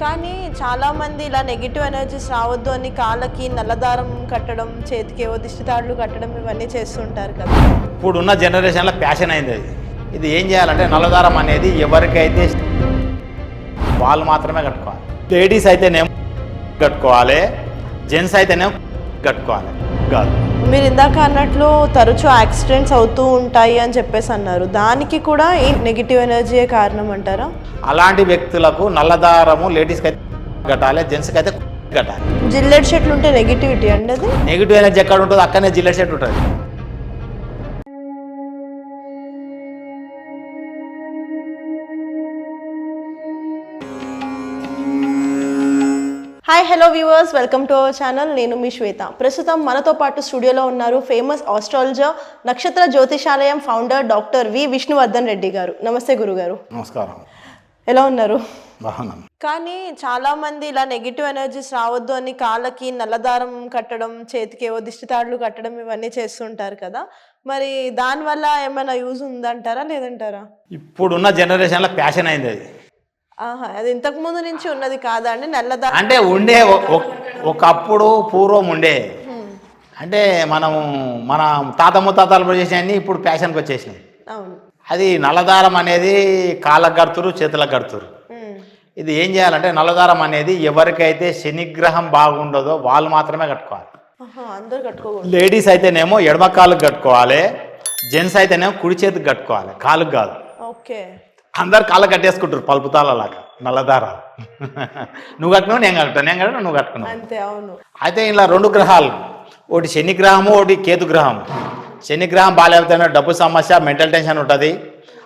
కానీ చాలామంది ఇలా నెగిటివ్ ఎనర్జీస్ రావద్దు అని కాళ్ళకి నల్లదారం కట్టడం చేతికి ఏవో దిష్టితాళ్ళు కట్టడం ఇవన్నీ చేస్తుంటారు కదా. ఇప్పుడున్న జనరేషన్లో ప్యాషన్ అయింది అది. ఇది ఏం చేయాలంటే నల్లదారం అనేది ఎవరికైతే వాళ్ళు మాత్రమే కట్టుకోవాలి. లేడీస్ అయితేనేమో కట్టుకోవాలి జెంట్స్ అయితేనేమో కట్టుకోవాలి. కాదు. మీరు ఇందాక అన్నట్లు తరచూ యాక్సిడెంట్స్ అవుతూ ఉంటాయి అని చెప్పేసి అన్నారు. దానికి కూడా ఈ నెగిటివ్ ఎనర్జీయే కారణం అంటారా? అలాంటి వ్యక్తులకు నల్లదారము లేడీస్కి అయితే కట్టాలి జెంట్స్కి అయితే కట్టాలి. జిల్లెడ్ షెట్లు ఉంటే నెగిటివిటీ అండి అది? నెగిటివ్ ఎనర్జీ ఎక్కడ ఉంటుందో అక్కడనే జిల్లెట్ సెట్ ఉంటుంది. Hi hello viewers welcome to our channel నేను మీ శ్వేత. ప్రస్తుతం మనతో పాటు స్టూడియోలో ఉన్నారు famous astrologer Nakshatra Jyotishalayam founder doctor V Vishnuvardhan Reddy గారు. నమస్తే గురుగారు. నమస్కారం. ఎలా ఉన్నారు? బాగున్నాను కానీ చాలా మంది ఇలా నెగిటివ్ ఎనర్జీస్ రావద్దు అని కాళ్ళకి నల్లదారం కట్టడం చేతికి ఏవో దిష్టి తాడులు కట్టడం ఇవన్నీ చేస్తుంటారు కదా. మరి దానివల్ల ఏమైనా యూజ్ ఉందంటారా లేదంటారా? ఇప్పుడున్న జనరేషన్లో ప్యాషన్ అయింది అది. అది ఇంతకు ముందు నుంచి ఉన్నది కాదా అండి? నల్లదారం అంటే ఉండే ఒకప్పుడు పూర్వం ఉండే. అంటే మనము మన తాత ముత్తాతలు చేసినవన్నీ ఇప్పుడు ఫ్యాషన్కి వచ్చేసినాయి. అవును. అది నల్లదారం అనేది కాళ్ళకు కడుతురు చేతులకు కడుతురు. ఇది ఏం చేయాలంటే నల్లదారం అనేది ఎవరికైతే శనిగ్రహం బాగుండదో వాళ్ళు మాత్రమే కట్టుకోవాలి. లేడీస్ అయితేనేమో ఎడమ కాళ్ళకు కట్టుకోవాలి జెంట్స్ అయితేనేమో కుడి చేతికి కట్టుకోవాలి కాలుకు కాదు. ఓకే. అందరు కాళ్ళ కట్టేసుకుంటారు పలుపుతాలలాగా నల్లదారాలు. నువ్వు కట్టుకున్నావు నేను కట్టుకున్నాను నేను కట్టుకున్నావు నువ్వు కట్టుకున్నావు. అంతే అవును. అయితే ఇలా రెండు గ్రహాలు ఒకటి శని గ్రహము ఒకటి కేతు గ్రహం శని గ్రహం బాగాలేకపోతే డబ్బు సమస్య మెంటల్ టెన్షన్ ఉంటుంది.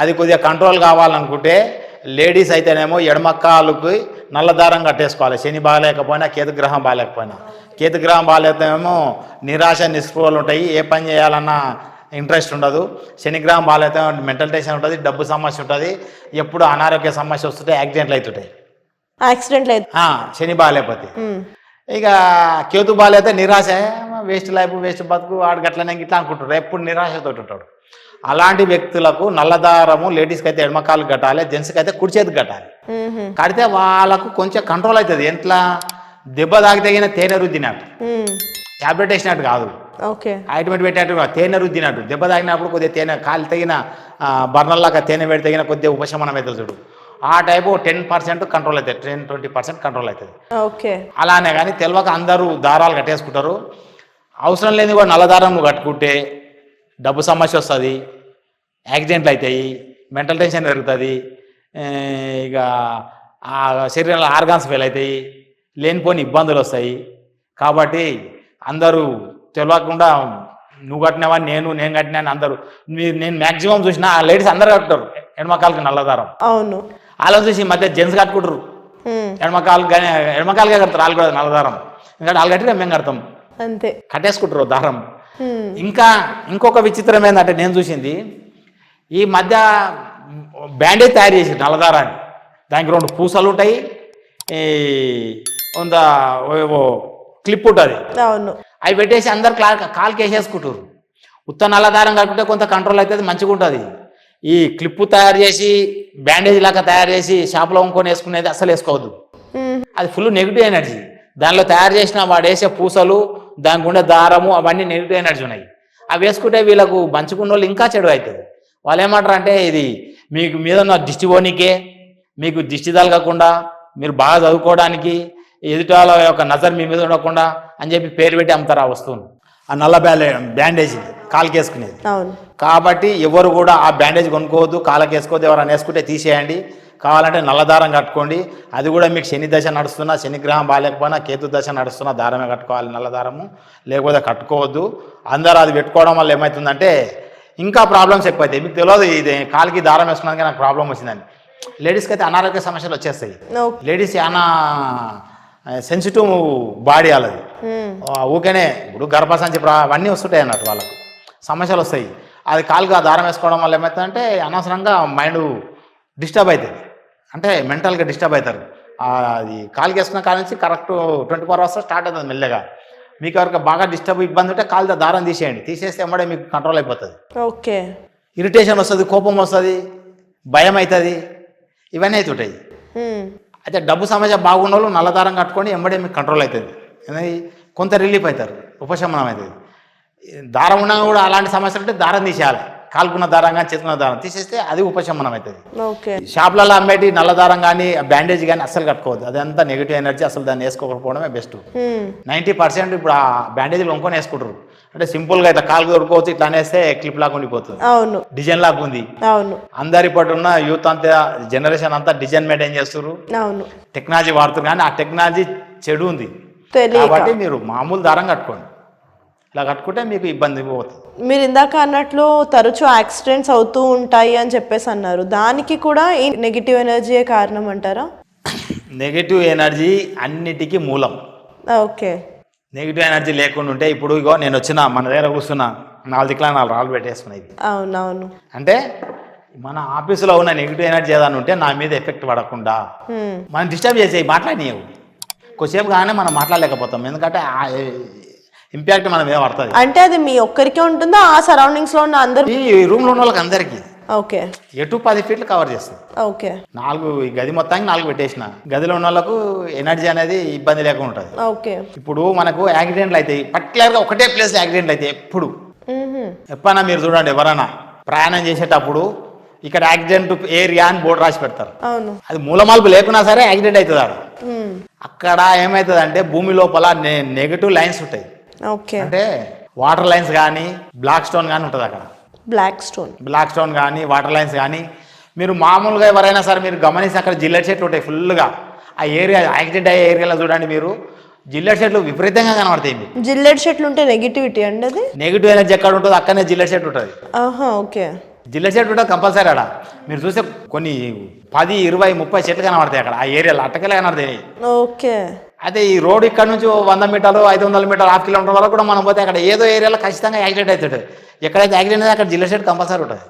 అది కొద్దిగా కంట్రోల్ కావాలనుకుంటే లేడీస్ అయితేనేమో ఎడమ కాలుకి నల్లదారం కట్టేసుకోవాలి. శని బాగాలేకపోయినా కేతు గ్రహం బాగాలేకపోయినా. కేతు గ్రహం బాగాలేకపోతేనేమో నిరాశ నిస్పృహలు ఉంటాయి. ఏ పని చేయాలన్నా ఇంట్రెస్ట్ ఉండదు. శనిగ్రహం బాగాలేతే మెంటల్ టెన్షన్ ఉంటుంది డబ్బు సమస్య ఉంటుంది. ఎప్పుడు అనారోగ్య సమస్య వస్తుంటే యాక్సిడెంట్లు అవుతుంటాయి. యాక్సిడెంట్ లేదు ఆ, శని బాగాలేకపోతే. ఇక కేతు బాగాలైతే నిరాశ వేస్ట్ లైఫ్ వేస్ట్ బతుకు ఆడు గట్లనే ఇట్లా అనుకుంటాడు. ఎప్పుడు నిరాశతో ఉంటాడు. అలాంటి వ్యక్తులకు నల్లదారము లేడీస్కి అయితే ఎడమకాలు కట్టాలి జెంట్స్కి అయితే కుడి చేతికి కట్టాలి. కడితే వాళ్ళకు కొంచెం కంట్రోల్ అవుతుంది. ఎట్లా? దెబ్బ తాగి తగిన తేనె రుద్దినట్టు. ట్యాబ్లెట్ వేసినట్టు కాదు. ఆయింట్మెంట్ పెట్టినట్టు తేనె రుద్దినట్టు. దెబ్బ తాగినప్పుడు కొద్దిగా తేనె కాలు తగిన బర్నల్లాగా తేనె పెట్టి తగిన కొద్దిగా ఉపశమనం అవుతుంది చూడు. ఆ టైపు టెన్ పర్సెంట్ కంట్రోల్ అవుతుంది. టెన్ ట్వంటీ పర్సెంట్ కంట్రోల్ అవుతుంది. ఓకే. అలానే కానీ తెలియక అందరూ దారాలు కట్టేసుకుంటారు. అవసరం లేని కూడా నల్లదారం కట్టుకుంటే డబ్బు సమస్య వస్తుంది యాక్సిడెంట్లు అవుతాయి మెంటల్ టెన్షన్ పెరుగుతుంది ఇక ఆ శరీరంలో ఆర్గాన్స్ ఫెయిల్ అవుతాయి లేనిపోని ఇబ్బందులు వస్తాయి. కాబట్టి అందరూ తెలియకుండా నువ్వు కట్టినవా నేను నేను కట్టినా అని అందరూ. మీరు నేను మ్యాక్సిమం చూసిన ఆ లేడీస్ అందరు కట్టుతారు. ఎడమకాలకి నల్లదారం. అవును. అలా చూసి ఈ మధ్య జెంట్స్ కట్టుకుంటారు. ఎడమకాలు కానీ ఎడమకాలుగా కడతారు. వాళ్ళు కూడా నల్లదారం. ఎందుకంటే వాళ్ళు కట్టినా మేము కడతాం. అంతే. కట్టేసుకుంటారు దారం. ఇంకా ఇంకొక విచిత్రం ఏంటంటే నేను చూసింది ఈ మధ్య బ్యాండేజ్ తయారు చేసి నల్లదారాన్ని. దానికి రెండు పూసలు ఉంటాయి. ఈ కొంత క్లిప్ ఉంటుంది. అవును. అవి పెట్టేసి అందరు క్లా కాలుకి వేసేసుకుంటారు ఉత్త నల్లదారం కట్టుకుంటే కొంత కంట్రోల్ అవుతుంది మంచిగా ఉంటుంది. ఈ క్లిప్పు తయారు చేసి బ్యాండేజ్ లాగా తయారు చేసి షాప్లో అమ్ముకొని వేసుకునేది అసలు వేసుకోవద్దు. అది ఫుల్ నెగిటివ్ ఎనర్జీ దానిలో తయారు చేసిన వాడు వేసే పూసలు దానికి ఉండే దారము అవన్నీ నెగిటివ్ ఎనర్జీ ఉన్నాయి. అవి వేసుకుంటే వీళ్ళకు పంచుకున్న వాళ్ళు ఇంకా చెడు అవుతుంది వాళ్ళు ఏమంటారు అంటే ఇది మీకు మీద ఉన్న దిష్టి పోనీకే మీకు దిష్టి తలగకుండా మీరు బాగా చదువుకోవడానికి ఎదుటి వాళ్ళ యొక్క నజర్ మీ మీద ఉండకుండా అని చెప్పి పేరు పెట్టి అమ్ముతారు ఆ వస్తువును. ఆ నల్ల బ్యాలే బ్యాండేజ్ కాలుకేసుకునేది. అవును. కాబట్టి ఎవరు కూడా ఆ బ్యాండేజ్ కొనుక్కోవద్దు కాళ్ళకి వేసుకోవద్దు ఎవరైనా వేసుకుంటే తీసేయండి. కావాలంటే నల్లదారం కట్టుకోండి. అది కూడా మీకు శని దశ నడుస్తున్నా శనిగ్రహం బాగాలేకపోయినా కేతు దశ నడుస్తున్నా దారమే కట్టుకోవాలి నల్లదారము లేకపోతే కట్టుకోవద్దు. అందరూ అది పెట్టుకోవడం వల్ల ఏమవుతుందంటే ఇంకా ప్రాబ్లమ్స్ ఎక్కువైతాయి. మీకు తెలియదు ఇది కాలికి దారం వేసుకున్నాక నాకు ప్రాబ్లం వచ్చిందని. లేడీస్కి అయితే అనారోగ్య సమస్యలు వచ్చేస్తాయి. లేడీస్ చాలా సెన్సిటివ్ బాడీ వాళ్ళది. ఊరికనే ఇప్పుడు గర్భసంచి అవన్నీ వస్తుంటాయి అన్నట్టు వాళ్ళకు. సమస్యలు వస్తాయి. అది కాలుగా దారం వేసుకోవడం వల్ల ఏమవుతుందంటే అనవసరంగా మైండ్ డిస్టర్బ్ అవుతుంది. అంటే మెంటల్గా డిస్టర్బ్ అవుతారు. అది కాలుకి వేసుకున్న కాడ నుంచి correct twenty four hours start అవుతుంది మెల్లగా. మీకు ఎవరికి బాగా డిస్టర్బ్ ఇబ్బంది ఉంటే కాలుతో దారం తీసేయండి. తీసేస్తే ఎమ్మడే మీకు కంట్రోల్ అయిపోతుంది. ఓకే. ఇరిటేషన్ వస్తుంది కోపం వస్తుంది భయం అవుతుంది ఇవన్నీ అవుతుంటాయి. అయితే డబ్బు సమస్య బాగున్న వాళ్ళు నల్లదారం కట్టుకొని ఎంబడే మీకు కంట్రోల్ అవుతుంది అనేది కొంత రిలీఫ్ అవుతారు ఉపశమనం అవుతుంది దారం ఉన్నా కూడా అలాంటి సమస్యలు ఉంటే దారం తీసేయాలి. కాలుకున్న దారం కానీ చేతుకున్న దారం తీసేస్తే అది ఉపశమనం అవుతుంది. షాప్లలో అమ్మేటి నల్ల దారం కానీ బ్యాండేజ్ కానీ అస్సలు కట్టుకోవద్దు. అదంతా నెగిటివ్ ఎనర్జీ అసలు దాన్ని వేసుకోకపోవడమే బెస్ట్ హ్మ్. నైంటీ పర్సెంట్ ఇప్పుడు ఆ బ్యాండేజీలు వంకొని వేసుకుంటారు. అంటే సింపుల్గా ఇట్లా కాలు దొరుకోవచ్చు ఇట్లా అనేస్తే క్లిప్ లాగా ఉండిపోతుంది. అవును. డిజైన్ లాగా ఉంది. అవును. అందరి పట్టు ఉన్న యూత్ అంతా జనరేషన్ అంతా డిజైన్ మెయింటైన్ చేస్తారు అవును. టెక్నాలజీ వాడుతారు కానీ ఆ టెక్నాలజీ చెడు ఉంది. కాబట్టి మీరు మామూలు దారం కట్టుకోండి. ఇలా కట్టుకుంటే మీకు ఇబ్బంది పోతుంది. మీరు ఇందాక అన్నట్లు తరచూ యాక్సిడెంట్స్ అవుతూ ఉంటాయి అని చెప్పేసి అన్నారు. దానికి కూడా ఈ నెగిటివ్ ఎనర్జీయే కారణం అంటారా? నెగిటివ్ ఎనర్జీ అన్నిటికీ మూలం. ఓకే. నెగిటివ్ ఎనర్జీ లేకుండా ఉంటే ఇప్పుడు ఇగో నేను వచ్చిన మన దగ్గర కూర్చున్నా నాలుగు దిక్కులా నాలుగు రాళ్ళు పెట్టేసుకున్నాయి అవునవును. అంటే మన ఆఫీసులో ఉన్న నెగిటివ్ ఎనర్జీ ఏదైనా ఉంటే నా మీద ఎఫెక్ట్ పడకుండా. మనం డిస్టర్బ్ చేసేవి మాట్లాడినవి కొద్దిసేపు కానీ మనం మాట్లాడలేకపోతాం. ఎందుకంటే ఇంపాక్ట్ మన మీద పడుతుంది. అంటే అది మీ ఒక్కరికే ఉంటుందా? ఆ సరౌండింగ్స్లో ఉన్న అందరు ఈ రూమ్లో ఉన్న వాళ్ళకి అందరికీ. ఓకే. ఎటు పది ఫీట్లు కవర్ చేస్తుంది ఓకే. నాలుగు ఈ గది మొత్తానికి నాలుగు పెట్టేసిన. గదిలో ఉన్న వాళ్ళకు ఎనర్జీ అనేది ఇబ్బంది లేకుండా ఉంటుంది. ఓకే. ఇప్పుడు మనకు యాక్సిడెంట్లు అవుతాయి పర్టికులర్గా ఒకటే ప్లేస్ యాక్సిడెంట్లు అవుతాయి ఎప్పుడు. ఎప్పుడైనా మీరు చూడండి ఎవరైనా ప్రయాణం చేసేటప్పుడు ఇక్కడ యాక్సిడెంట్ ఏరియా అని బోర్డు రాసి పెడతారు. అది మూలమాల్పు లేకున్నా సరే యాక్సిడెంట్ అవుతుంది. అక్కడ ఏమవుతుంది అంటే భూమి లోపల నెగిటివ్ లైన్స్ ఉంటాయి. ఓకే. అంటే వాటర్ లైన్స్ కానీ బ్లాక్ స్టోన్ కానీ ఉంటుంది అక్కడ. Black stone. బ్లాక్ స్టోన్ కానీ వాటర్ లైన్స్ కానీ మీరు మామూలుగా ఎవరైనా సరే మీరు గమనిస్తే అక్కడ జిల్లెట్ చెట్లు ఉంటాయి ఫుల్గా ఆ ఏరియా యాక్సిడెంట్ అయ్యే ఏరియాలో చూడండి మీరు. జిల్లెట్ చెట్లు విపరీతంగా కనబడతాయి మీకు. జిల్లెడ్ చెట్లు ఉంటే నెగిటివిటీ అండి అది? నెగిటివ్ ఎనర్జీ ఎక్కడ ఉంటుందో అక్కడనే జిల్లెట్ చెట్టు ఉంటుంది. ఆహా ఓకే. జిల్లెట్ చెట్టు ఉంటుంది కంపల్సరీ అక్కడ మీరు చూస్తే కొన్ని పది ఇరవై ముప్పై చెట్లు కనబడతాయి అక్కడ. ఆ ఏరియాలో అట్టకెళ్ళే కనబడతాయి. ఓకే. అయితే ఈ రోడ్ ఇక్కడ నుంచి వంద మీటర్లు ఐదు వందల మీటర్లు హాఫ్ కిలోమీటర్ వరకు కూడా మనం పోతే అక్కడ ఏదో ఏరియాలో ఖచ్చితంగా యాక్సిడెంట్ అవుతుంది ఎక్కడైతే యాక్సిడెంట్ అయితే అక్కడ జిల్లెట్ చెట్టు కంపల్సరీ ఉంటుంది.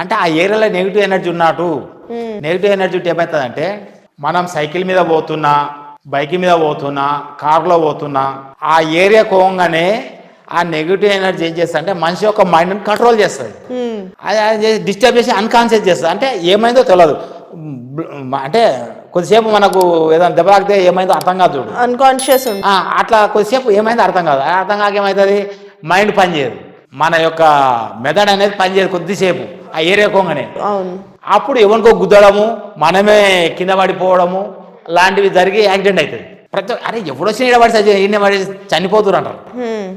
అంటే ఆ ఏరియాలో నెగిటివ్ ఎనర్జీ ఉన్నట్టు నెగిటివ్ ఎనర్జీ ఉంటే ఏమవుతుందంటే మనం సైకిల్ మీద పోతున్నా బైక్ మీద పోతున్నా కార్లో పోతున్నా ఆ ఏరియా కోంగానే ఆ నెగిటివ్ ఎనర్జీ ఏం చేస్తుంది అంటే మనిషి యొక్క మైండ్ని కంట్రోల్ చేస్తుంది. అది డిస్టర్బ్ చేసి అన్కాన్షియస్ చేస్తుంది. అంటే ఏమైందో తెలియదు అంటే కొద్దిసేపు మనకు ఏదైనా దెబ్బ తాకితే ఏమైందో అర్థం కాదు చూడు. అన్కాన్షియస్ అట్లా కొద్దిసేపు ఏమైందో అర్థం కాదు. అర్థం కాక ఏమవుతుంది మైండ్ పనిచేయదు మన యొక్క మెదడు అనేది పనిచేయదు కొద్దిసేపు. ఆ ఏరియా కోంగనే. అవును. అప్పుడు ఎవరికో గుద్దడము మనమే కింద పడిపోవడము లాంటివి జరిగి యాక్సిడెంట్ అవుతుంది ప్రతి ఒక్క- అరే ఎవడో ఈడ పడి ఈయన పడి చనిపోతున్నారు అంటారు.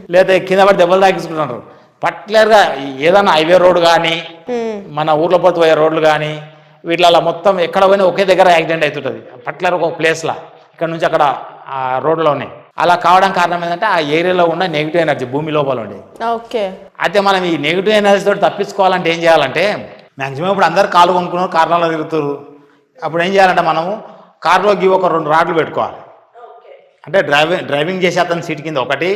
లేదా కింద పడి దెబ్బలు తాకించుకుంటారు పర్టికులర్గా ఏదైనా హైవే రోడ్ కానీ. మన ఊర్లో పోతే పోయే రోడ్లు కానీ వీటిలలో మొత్తం ఎక్కడ పోయినా ఒకే దగ్గర యాక్సిడెంట్ అవుతుంటుంది. పర్టికులర్ ఒక ప్లేస్లో ఇక్కడ నుంచి అక్కడ ఆ రోడ్లోనే. అలా కావడం కారణం ఏంటంటే ఆ ఏరియాలో ఉన్న నెగిటివ్ ఎనర్జీ భూమి లోపల ఉండే. ఓకే. అయితే మనం ఈ నెగిటివ్ ఎనర్జీ తోటి తప్పించుకోవాలంటే ఏం చేయాలంటే మ్యాక్సిమం ఇప్పుడు అందరు కాలు కొనుక్కున్నారు కార్లలో తిరుగుతారు అప్పుడు ఏం చేయాలంటే మనము కార్లోకి ఒక రెండు రాడ్లు పెట్టుకోవాలి. అంటే డ్రైవింగ్ డ్రైవింగ్ చేసే అతని సీట్ కింద ఒకటి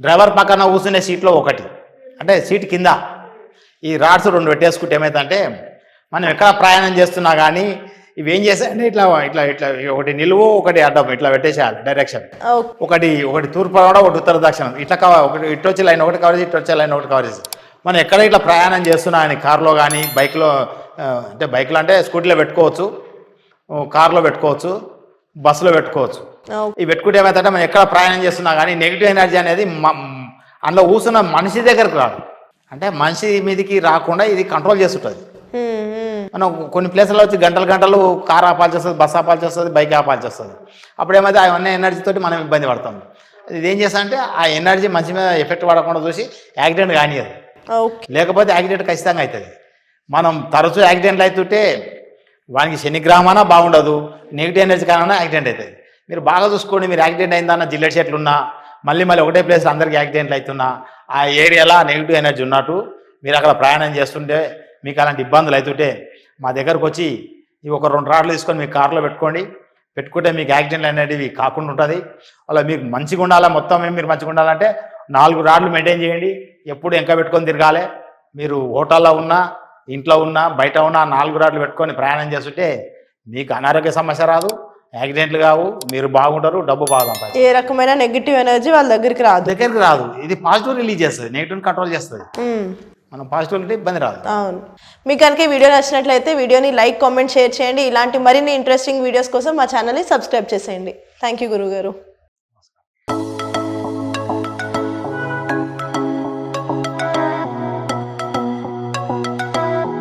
డ్రైవర్ పక్కన కూర్చునే సీట్లో ఒకటి. అంటే సీట్ కింద. ఈ రాడ్స్ రెండు పెట్టేసుకుంటే ఏమైందంటే మనం ఎక్కడ ప్రయాణం చేస్తున్నా కానీ ఇవి ఏం చేస్తాయంటే ఇట్లా ఇట్లా ఇట్లా ఒకటి నిలువు ఒకటి అడ్డం ఇట్లా పెట్టేసేయాలి డైరెక్షన్ ఒకటి ఒకటి తూర్పు కూడా ఒకటి ఉత్తర దక్షిణం. ఇట్లా కవర్ ఒకటి ఇటు వచ్చే లైన్ ఒకటి కవర్ చేసి ఇటు వచ్చే లైన్ ఒకటి కవర్ చేసి. మనం ఎక్కడ ఇట్లా ప్రయాణం చేస్తున్నా అని కార్లో కానీ బైక్లో అంటే బైక్లో అంటే స్కూటీలో పెట్టుకోవచ్చు కార్లో పెట్టుకోవచ్చు బస్సులో పెట్టుకోవచ్చు. ఇవి పెట్టుకుంటే ఏమవుతుందంటే మనం ఎక్కడ ప్రయాణం చేస్తున్నా కానీ నెగిటివ్ ఎనర్జీ అనేది అందులో కూర్చున్న మనిషి దగ్గరకు రాదు. అంటే మనిషి మీదకి రాకుండా ఇది కంట్రోల్ చేస్తుంటుంది. మనం కొన్ని ప్లేస్లో వచ్చి గంటలు గంటలు కార్ ఆపాల్సి వస్తుంది బస్ ఆపాల్సి వస్తుంది బైక్ ఆపాల్సి వస్తుంది అప్పుడు ఏమైతే అవన్నీ ఎనర్జీ తోటి మనం ఇబ్బంది పడతాం. ఇది ఏం చేస్తా అంటే ఆ ఎనర్జీ మంచి మీద ఎఫెక్ట్ పడకుండా చూసి యాక్సిడెంట్ కానియదు. లేకపోతే యాక్సిడెంట్ ఖచ్చితంగా అవుతుంది మనం తరచూ యాక్సిడెంట్లు అవుతుంటే వానికి శనిగ్రహమైనా బాగుండదు నెగిటివ్ ఎనర్జీ కారణం యాక్సిడెంట్ అవుతుంది మీరు బాగా చూసుకోండి మీరు యాక్సిడెంట్ అయిందన్న జిల్లెట్ చెట్లు ఉన్నా మళ్ళీ మళ్ళీ ఒకటే ప్లేస్ అందరికి యాక్సిడెంట్లు అవుతున్నా ఆ ఏరియాలో నెగిటివ్ ఎనర్జీ ఉన్నట్టు మీరు అక్కడ ప్రయాణం చేస్తుంటే మీకు అలాంటి ఇబ్బందులు అవుతుంటే మా దగ్గరకు వచ్చి ఈ ఒక రెండు రాడ్లు తీసుకొని మీ కార్లో పెట్టుకోండి. పెట్టుకుంటే మీకు యాక్సిడెంట్ అనేటివి కాకుండా ఉంటుంది. అలా మీకు మంచిగా ఉండాలా? మొత్తం మీరు మంచిగా ఉండాలంటే నాలుగు రాడ్లు మెయింటైన్ చేయండి. ఎప్పుడు ఎంక పెట్టుకొని తిరగాలి. మీరు హోటల్లో ఉన్నా ఇంట్లో ఉన్నా బయట ఉన్నా నాలుగు రాడ్లు పెట్టుకొని ప్రయాణం చేస్తుంటే మీకు అనారోగ్య సమస్య రాదు. యాక్సిడెంట్లు కావు. మీరు బాగుంటారు. డబ్బు బాగా. ఏ రకమైన నెగిటివ్ ఎనర్జీ వాళ్ళ దగ్గరికి రాదు. దగ్గరికి రాదు. ఇది పాజిటివ్ రిలీజ్ చేస్తుంది నెగిటివ్ కంట్రోల్ చేస్తుంది. మనం పాజిటివ్ ఉంటే ఇబ్బంది రాదు. అవును. మీకు కనుక ఈ వీడియో నచ్చినట్లయితే వీడియోని లైక్ కామెంట్ షేర్ చేయండి. ఇలాంటి మరిన్ని ఇంట్రెస్టింగ్ వీడియోస్ కోసం మా ఛానల్ని సబ్స్క్రైబ్ చేసేయండి. థ్యాంక్ యూ గురుగారు.